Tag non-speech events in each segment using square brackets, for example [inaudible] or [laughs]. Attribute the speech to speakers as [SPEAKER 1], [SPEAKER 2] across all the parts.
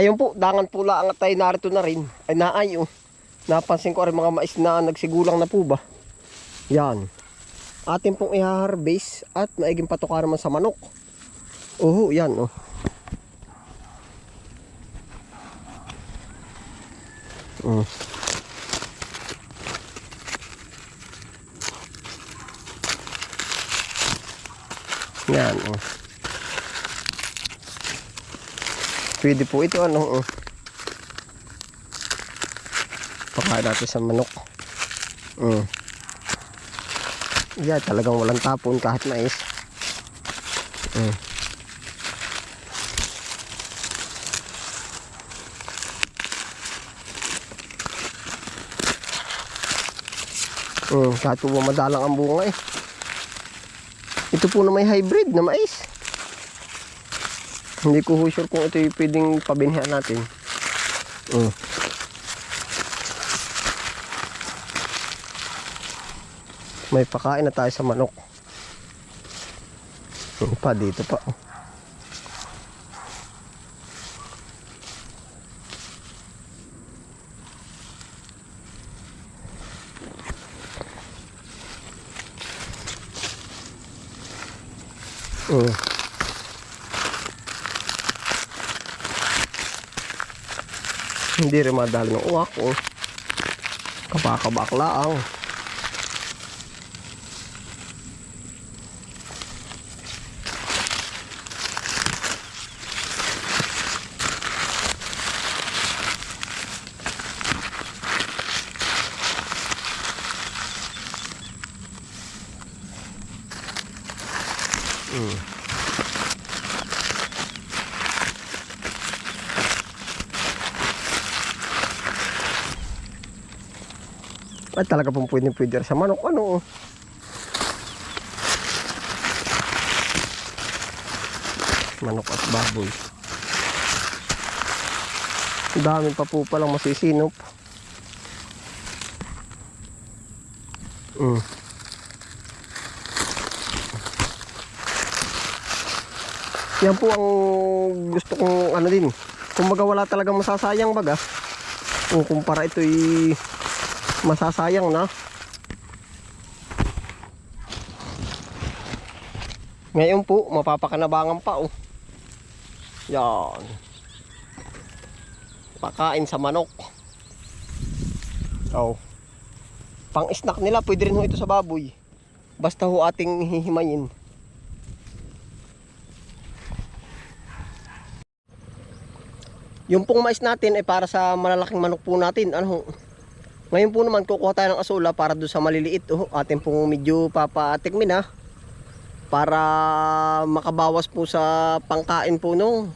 [SPEAKER 1] Ayun po, dangan po lang at tayo narito na rin. Ay naay oh. Napansin ko rin mga mais na nagsigulang na po ba. Yan. Atin pong i-harvest at maiging patuka naman sa manok. Oo, yan oh. Mm. Yan oh. Pwede po ito ano oh. Pakain natin sa manok. Mm. Yeah, talagang walang tapon kahit mais. Mm. Mm, kahit po madalang ang bunga eh. Ito po na may hybrid na mais. Hindi ko ho sure kung ito yung pwedeng pabinhian natin. Mm. May pakain na tayo sa manok. Yung pa dito pa. Mm. Hindi rin madali ng uwak. Oh. Kabakabak lang. Ay talaga pong pwede pwede sa manok. Ano? oh. Manok at baboy. Ang dami pa po palang masisinop. Mm. Yan po ang gusto kong ano din. Kumbaga wala talagang masasayang baga. Kung kumpara ito'y masasayang na. Ngayon po, mapapakanabangan pa oh. Yan. Pakain sa manok. Oh. Pang snack nila, pwede rin ho ito sa baboy. Basta ho ating hihimayin. Yung pong mais natin ay para sa malalaking manok po natin. Ano? Ngayon po naman kukuha tayo ng asula para doon sa maliliit. Oh, atin pong medyo papatikmin ha. Para makabawas po sa pangkain po nung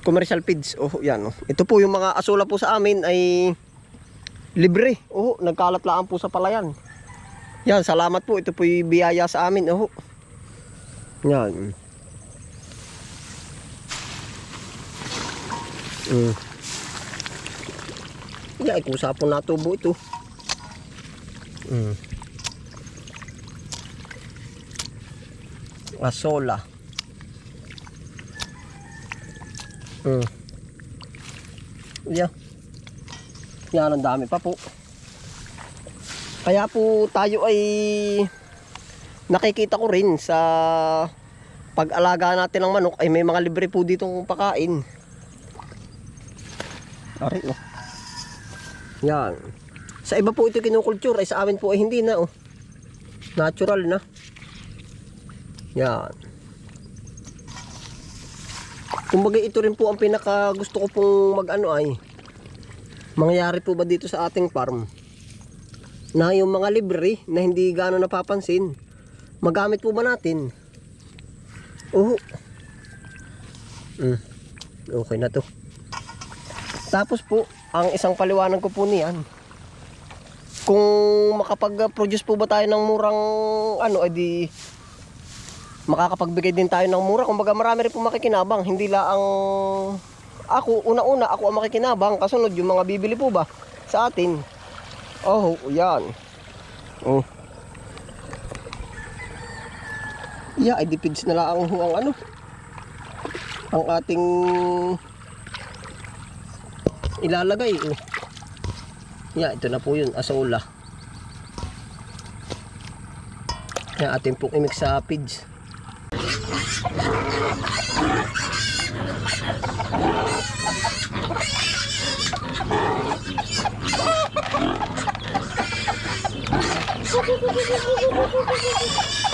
[SPEAKER 1] commercial feeds. Oh, yan. Oh. Ito po yung mga asula po sa amin ay libre. Oh, nagkalat lang po sa palayan. Yan, salamat po. Ito po yung biyaya sa amin. Oh. Yan. Mm. Yeah, kusa po natubo ito. Mm. Asola. Mm. Yeah. Yan, ang dami pa po. Kaya po tayo ay nakikita ko rin sa pag-alaga natin ng manok ay may mga libre po ditong pakain. Ari, oh. Yan. Sa iba po ito kinukulture, ay sa amin po ay hindi na, oh. Natural na. Yan. Kumbaga ito rin po ang pinaka gusto ko pong mag-ano ay mangyayari po ba dito sa ating farm na yung mga libre na hindi gaano napapansin magamit po ba natin? Oo. Mm. Okay na to. Tapos po, ang isang paliwanag ko po niyan, kung makapag-produce po ba tayo ng murang ano, edi makakapagbigay din tayo ng mura. Kumbaga marami rin po makikinabang. Hindi lang ang ako, una-una ako ang makikinabang. Kasunod yung mga bibili po ba sa atin. Oh, yan. Oh. Yeah, ay depends na lang ang, ang ano. Ang ating ilalagay. Oh. Yan, ito na po yun, asola. Yan, atin pong imix sa pids. [laughs]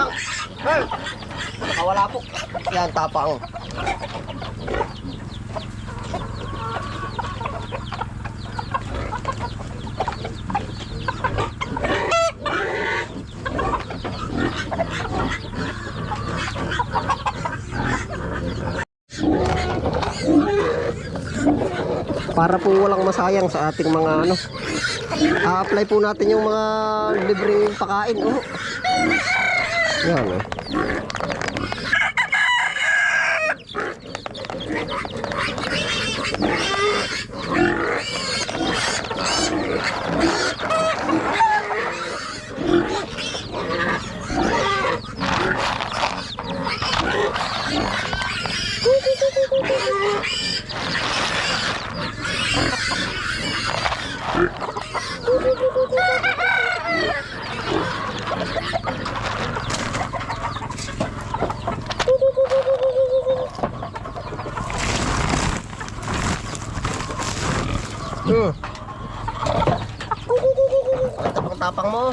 [SPEAKER 1] tapang! Hey! Nakawala po. Yan, tapang. para po walang masayang sa ating mga ano a-apply po natin yung mga libreng pakain oh. Yan Tapang mo.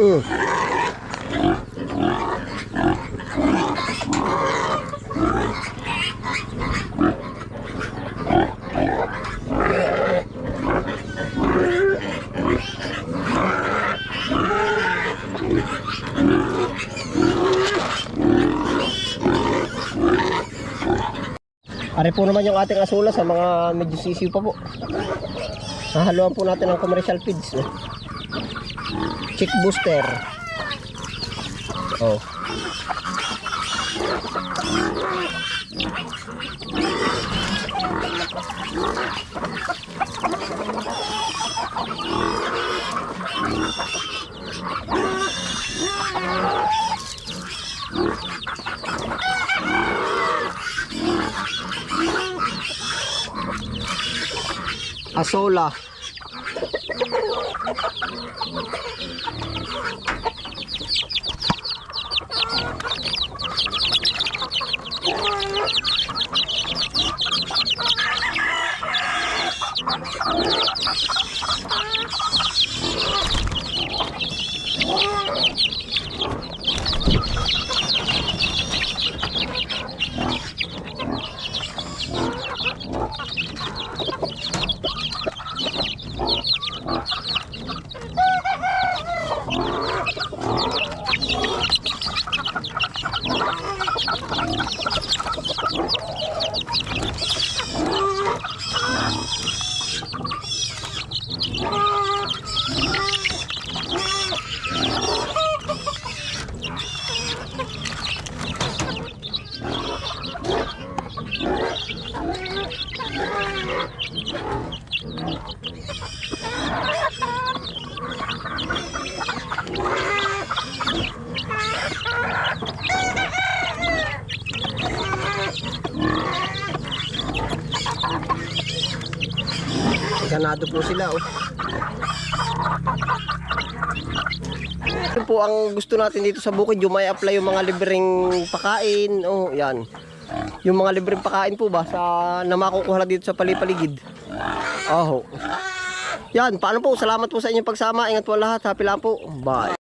[SPEAKER 1] Ugh. Ari po naman yung ating asula sa mga medyo sisiw pa po. Nahaluan po natin ng commercial feeds. Eh. Chick booster. Oh. asola Thank you. What? Ganado po sila oh. Yun po ang gusto natin dito sa bukid, yung may apply yung mga libreng pakain. Oh, yan. Yung mga libreng pakain po ba sa na makukuha dito sa palipaligid. Oh. Yan, paano po? Salamat po sa inyong pagsama. Ingat po lahat. Happy lang po. Bye.